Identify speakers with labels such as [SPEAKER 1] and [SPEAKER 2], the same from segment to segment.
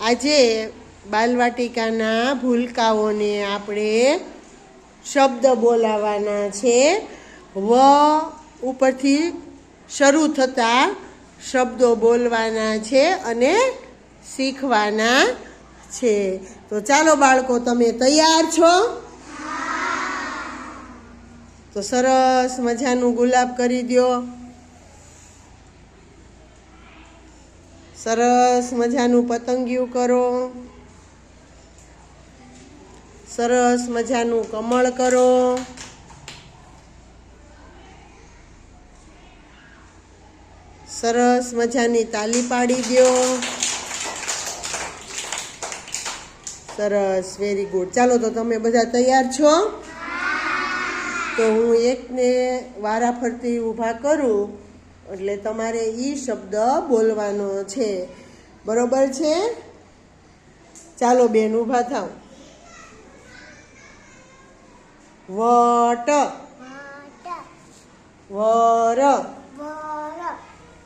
[SPEAKER 1] આજે બાલવાટિકાના ભૂલકાઓને આપણે શબ્દ બોલાવાના છે. વ ઉપરથી શરૂ થતા શબ્દો બોલવાના છે અને શીખવાના છે. તો ચાલો બાળકો, તમે તૈયાર છો? તો સરસ મજાનું ગુલાબ કરી દ્યો. સરસ મજાનું પતંગિયું કરો. સરસ મજાનું કમળ કરો. સરસ મજાની તાલી પાડી દો. સરસ વેરી ગુડ ચાલો તો તમે બધા તૈયાર છો? તો હું એકને વારા ફરતી ઊભા કરું. એટલે તમારે એ શબ્દ બોલવાનો છે. બરોબર છે? ચાલો બેન ઊભા થાવ વટ. વર.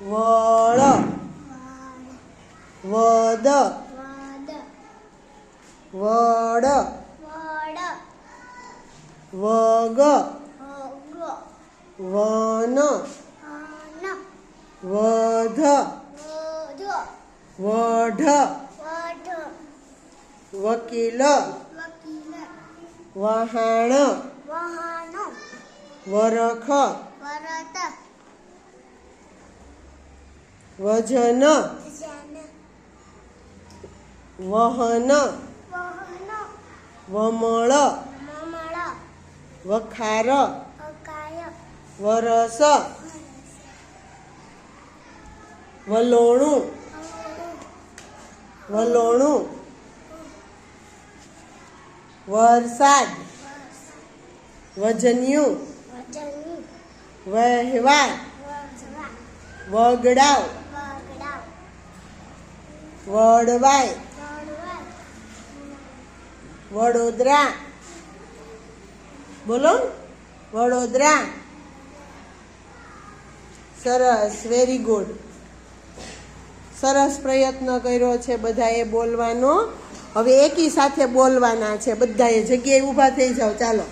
[SPEAKER 1] વળ. વદ. વડ. વગ. વન. વધ. વઢ. વકીલ. વહાણ. વરખ. વજન. વહન. વમળ. વખાર. વરસ. વલોણું. વલોણું. વરસાદ. વજન્યું. વહેવાર. વગડાવ. વડવાય વડોદરા. બોલો. વડોદરા. સરસ. વેરી ગુડ સરસ પ્રયત્ન કર્યો છે બધાએ બોલવાનો. હવે એકી સાથે બોલવાના છે બધાએ. જગ્યાએ ઊભા થઈ જાઓ, ચાલો.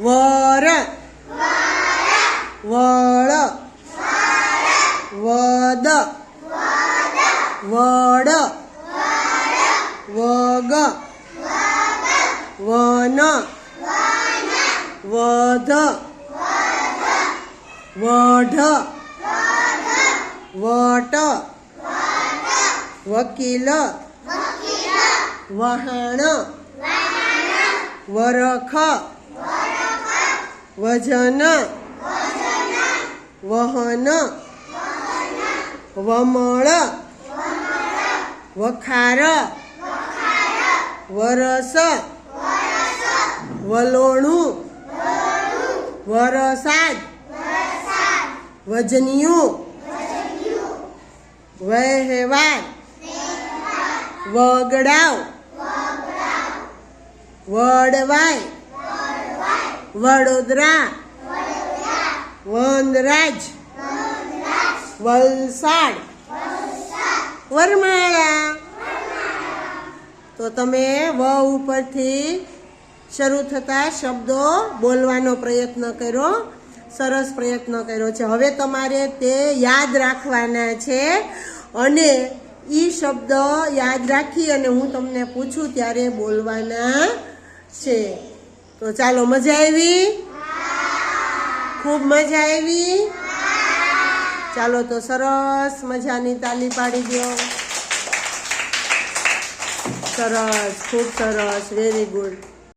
[SPEAKER 1] વર. વળ. વદ. વડ. વગ. વન. વધ. વઢ. વટ. વકીલ. વહાણ. વરખ. વજન. વહન. વમળ. વખાર. વરસ. વલોણું. વરસાદ. વજનિયું. વહેવાર. વગડાવ. વડવાય વડોદરા. વનરાજ વલસાડ. વરમાળા. તો તમે વ ઉપરથી શરૂ થતા શબ્દો બોલવાનો પ્રયત્ન કર્યો. સરસ પ્રયત્ન કર્યો છે. હવે તમારે તે યાદ રાખવાના છે અને એ શબ્દ યાદ રાખી અને હું તમને પૂછું ત્યારે બોલવાના છે. તો ચાલો મજા આવી? ખૂબ મજા આવી? ચાલો તો સરસ મજાની તાલી પાડી દો. સરસ, ખૂબ સરસ વેરી ગુડ